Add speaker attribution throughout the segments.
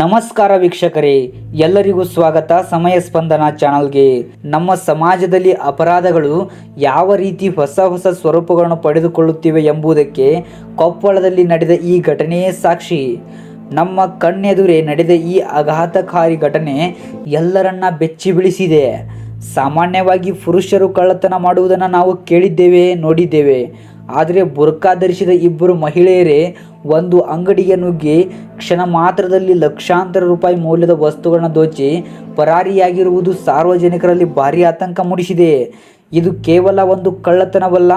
Speaker 1: ನಮಸ್ಕಾರ ವೀಕ್ಷಕರೇ, ಎಲ್ಲರಿಗೂ ಸ್ವಾಗತ ಸಮಯ ಸ್ಪಂದನ ಚಾನಲ್ಗೆ. ನಮ್ಮ ಸಮಾಜದಲ್ಲಿ ಅಪರಾಧಗಳು ಯಾವ ರೀತಿ ಹೊಸ ಹೊಸ ಸ್ವರೂಪಗಳನ್ನು ಪಡೆದುಕೊಳ್ಳುತ್ತಿವೆ ಎಂಬುದಕ್ಕೆ ಕೊಪ್ಪಳದಲ್ಲಿ ನಡೆದ ಈ ಘಟನೆಯೇ ಸಾಕ್ಷಿ. ನಮ್ಮ ಕಣ್ಣೆದುರೇ ನಡೆದ ಈ ಆಘಾತಕಾರಿ ಘಟನೆ ಎಲ್ಲರನ್ನ ಬೆಚ್ಚಿ ಬೀಳಿಸಿದೆ ಸಾಮಾನ್ಯವಾಗಿ ಪುರುಷರು ಕಳ್ಳತನ ಮಾಡುವುದನ್ನು ನಾವು ಕೇಳಿದ್ದೇವೆ, ನೋಡಿದ್ದೇವೆ. ಆದರೆ ಬುರ್ಕಾ ಧರಿಸಿದ ಇಬ್ಬರು ಮಹಿಳೆಯರೇ ಒಂದು ಅಂಗಡಿಗೆ ನುಗ್ಗಿ ಕ್ಷಣ ಮಾತ್ರದಲ್ಲಿ ಲಕ್ಷಾಂತರ ರೂಪಾಯಿ ಮೌಲ್ಯದ ವಸ್ತುಗಳನ್ನು ದೋಚಿ ಪರಾರಿಯಾಗಿರುವುದು ಸಾರ್ವಜನಿಕರಲ್ಲಿ ಭಾರಿ ಆತಂಕ ಮೂಡಿಸಿದೆ. ಇದು ಕೇವಲ ಒಂದು ಕಳ್ಳತನವಲ್ಲ,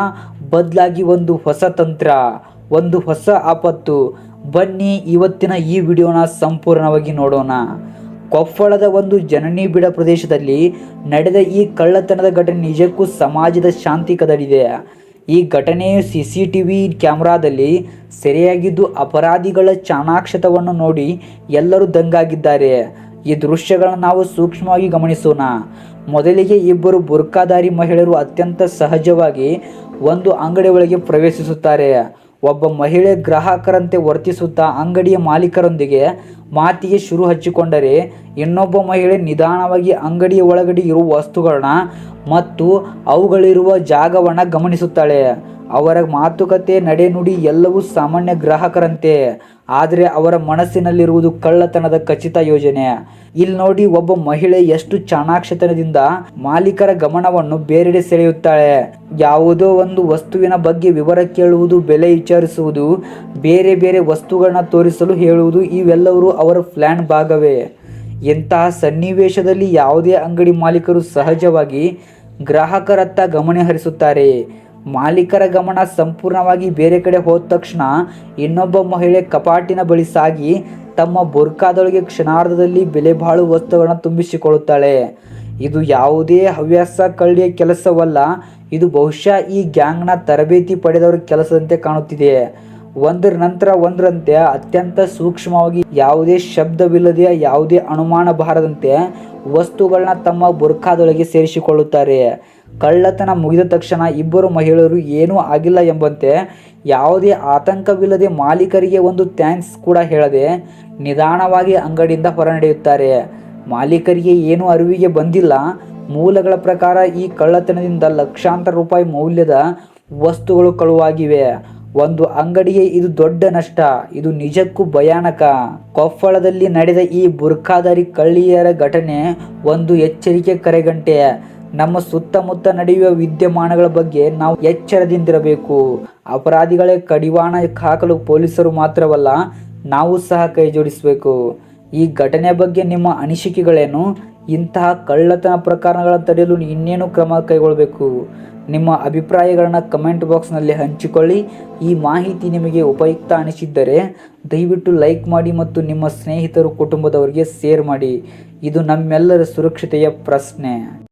Speaker 1: ಬದಲಾಗಿ ಒಂದು ಹೊಸ ತಂತ್ರ, ಒಂದು ಹೊಸ ಆಪತ್ತು. ಬನ್ನಿ ಇವತ್ತಿನ ಈ ವಿಡಿಯೋನ ಸಂಪೂರ್ಣವಾಗಿ ನೋಡೋಣ. ಕೊಪ್ಪಳದ ಒಂದು ಜನನಿ ಬಿಡ ಪ್ರದೇಶದಲ್ಲಿ ನಡೆದ ಈ ಕಳ್ಳತನದ ಘಟನೆ ನಿಜಕ್ಕೂ ಸಮಾಜದ ಶಾಂತಿ ಕದಡಿದೆ. ಈ ಘಟನೆ ಸಿ ಸಿ ಟಿ ವಿ ಕ್ಯಾಮ್ರಾದಲ್ಲಿ ಸೆರೆಯಾಗಿದ್ದು ಅಪರಾಧಿಗಳ ಚಾಣಾಕ್ಷತವನ್ನು ನೋಡಿ ಎಲ್ಲರೂ ದಂಗಾಗಿದ್ದಾರೆ. ಈ ದೃಶ್ಯಗಳನ್ನು ನಾವು ಸೂಕ್ಷ್ಮವಾಗಿ ಗಮನಿಸೋಣ. ಮೊದಲಿಗೆ ಇಬ್ಬರು ಬುರ್ಕಾಧಾರಿ ಮಹಿಳೆಯರು ಅತ್ಯಂತ ಸಹಜವಾಗಿ ಒಂದು ಅಂಗಡಿ ಒಳಗೆ ಪ್ರವೇಶಿಸುತ್ತಾರೆ. ಒಬ್ಬ ಮಹಿಳೆ ಗ್ರಾಹಕರಂತೆ ವರ್ತಿಸುತ್ತಾ ಅಂಗಡಿಯ ಮಾಲೀಕರೊಂದಿಗೆ ಮಾತಿಗೆ ಶುರು ಹಚ್ಚಿಕೊಂಡರೆ ಇನ್ನೊಬ್ಬ ಮಹಿಳೆ ನಿಧಾನವಾಗಿ ಅಂಗಡಿಯ ಒಳಗಡೆ ಇರುವ ವಸ್ತುಗಳನ್ನ ಮತ್ತು ಅವುಗಳಿರುವ ಜಾಗವನ್ನು ಗಮನಿಸುತ್ತಾಳೆ. ಅವರ ಮಾತುಕತೆ ನಡೆನುಡಿ ಎಲ್ಲವೂ ಸಾಮಾನ್ಯ ಗ್ರಾಹಕರಂತೆ, ಆದರೆ ಅವರ ಮನಸ್ಸಿನಲ್ಲಿರುವುದು ಕಳ್ಳತನದ ಖಚಿತ ಯೋಜನೆ. ಇಲ್ಲಿ ನೋಡಿ ಒಬ್ಬ ಮಹಿಳೆ ಎಷ್ಟು ಚಾಣಾಕ್ಷತನದಿಂದ ಮಾಲೀಕರ ಗಮನವನ್ನು ಬೇರೆಡೆ ಸೆಳೆಯುತ್ತಾಳೆ. ಯಾವುದೋ ಒಂದು ವಸ್ತುವಿನ ಬಗ್ಗೆ ವಿವರ ಕೇಳುವುದು, ಬೆಲೆ ವಿಚಾರಿಸುವುದು, ಬೇರೆ ಬೇರೆ ವಸ್ತುಗಳನ್ನ ತೋರಿಸಲು ಹೇಳುವುದು ಇವೆಲ್ಲವೂ ಅವರ ಪ್ಲಾನ್ ಭಾಗವೇ. ಇಂತಹ ಸನ್ನಿವೇಶದಲ್ಲಿ ಯಾವುದೇ ಅಂಗಡಿ ಮಾಲೀಕರು ಸಹಜವಾಗಿ ಗ್ರಾಹಕರತ್ತ ಗಮನ ಹರಿಸುತ್ತಾರೆ. ಮಾಲೀಕರ ಗಮನ ಸಂಪೂರ್ಣವಾಗಿ ಬೇರೆ ಕಡೆ ಹೋದ ತಕ್ಷಣ ಇನ್ನೊಬ್ಬ ಮಹಿಳೆ ಕಪಾಟಿನ ಬಳಿ ಸಾಗಿ ತಮ್ಮ ಬುರ್ಕಾದೊಳಗೆ ಕ್ಷಣಾರ್ಧದಲ್ಲಿ ಬೆಲೆ ಬಾಳು ವಸ್ತುಗಳನ್ನು ತುಂಬಿಸಿಕೊಳ್ಳುತ್ತಾಳೆ. ಇದು ಯಾವುದೇ ಹವ್ಯಾಸ ಕಳ್ಳಿಯ ಕೆಲಸವಲ್ಲ, ಇದು ಬಹುಶಃ ಈ ಗ್ಯಾಂಗ್ನ ತರಬೇತಿ ಪಡೆದವರ ಕೆಲಸದಂತೆ ಕಾಣುತ್ತಿದೆ. ಒಂದರ ನಂತರ ಒಂದರಂತೆ ಅತ್ಯಂತ ಸೂಕ್ಷ್ಮವಾಗಿ ಯಾವುದೇ ಶಬ್ದವಿಲ್ಲದೆ ಯಾವುದೇ ಅನುಮಾನ ಬಾರದಂತೆ ವಸ್ತುಗಳನ್ನ ತಮ್ಮ ಬುರ್ಖಾದೊಳಗೆ ಸೇರಿಸಿಕೊಳ್ಳುತ್ತಾರೆ. ಕಳ್ಳತನ ಮುಗಿದ ತಕ್ಷಣ ಇಬ್ಬರು ಮಹಿಳೆಯರು ಏನೂ ಆಗಿಲ್ಲ ಎಂಬಂತೆ ಯಾವುದೇ ಆತಂಕವಿಲ್ಲದೆ ಮಾಲೀಕರಿಗೆ ಒಂದು ಥ್ಯಾಂಕ್ಸ್ ಕೂಡ ಹೇಳದೆ ನಿಧಾನವಾಗಿ ಅಂಗಡಿಯಿಂದ ಹೊರನಡೆಯುತ್ತಾರೆ. ಮಾಲೀಕರಿಗೆ ಏನೂ ಅರಿವಿಗೆ ಬಂದಿಲ್ಲ. ಮೂಲಗಳ ಪ್ರಕಾರ ಈ ಕಳ್ಳತನದಿಂದ ಲಕ್ಷಾಂತರ ರೂಪಾಯಿ ಮೌಲ್ಯದ ವಸ್ತುಗಳು ಕಳುವಾಗಿವೆ. ಒಂದು ಅಂಗಡಿಯೇ ಇದು ದೊಡ್ಡ ನಷ್ಟ. ಇದು ನಿಜಕ್ಕೂ ಭಯಾನಕ. ಕೊಪ್ಪಳದಲ್ಲಿ ನಡೆದ ಈ ಬುರ್ಖಾದಾರಿ ಕಳ್ಳಿಯರ ಘಟನೆ ಒಂದು ಎಚ್ಚರಿಕೆ ಕರೆಗಂಟೆ. ನಮ್ಮ ಸುತ್ತಮುತ್ತ ನಡೆಯುವ ವಿದ್ಯಮಾನಗಳ ಬಗ್ಗೆ ನಾವು ಎಚ್ಚರದಿಂದಿರಬೇಕು. ಅಪರಾಧಿಗಳೇ ಕಡಿವಾಣ ಹಾಕಲು ಪೊಲೀಸರು ಮಾತ್ರವಲ್ಲ, ನಾವು ಸಹ ಕೈ ಜೋಡಿಸಬೇಕು ಈ ಘಟನೆ ಬಗ್ಗೆ ನಿಮ್ಮ ಅನಿಸಿಕೆಗಳೇನು? ಇಂತಹ ಕಳ್ಳತನ ಪ್ರಕರಣಗಳನ್ನು ತಡೆಯಲು ಇನ್ನೇನು ಕ್ರಮ ಕೈಗೊಳ್ಳಬೇಕು? ನಿಮ್ಮ ಅಭಿಪ್ರಾಯಗಳನ್ನು ಕಮೆಂಟ್ ಬಾಕ್ಸ್ನಲ್ಲಿ ಹಂಚಿಕೊಳ್ಳಿ. ಈ ಮಾಹಿತಿ ನಿಮಗೆ ಉಪಯುಕ್ತ ಅನಿಸಿದ್ದರೆ ದಯವಿಟ್ಟು ಲೈಕ್ ಮಾಡಿ ಮತ್ತು ನಿಮ್ಮ ಸ್ನೇಹಿತರು ಕುಟುಂಬದವರಿಗೆ ಶೇರ್ ಮಾಡಿ. ಇದು ನಮ್ಮೆಲ್ಲರ ಸುರಕ್ಷತೆಯ ಪ್ರಶ್ನೆ.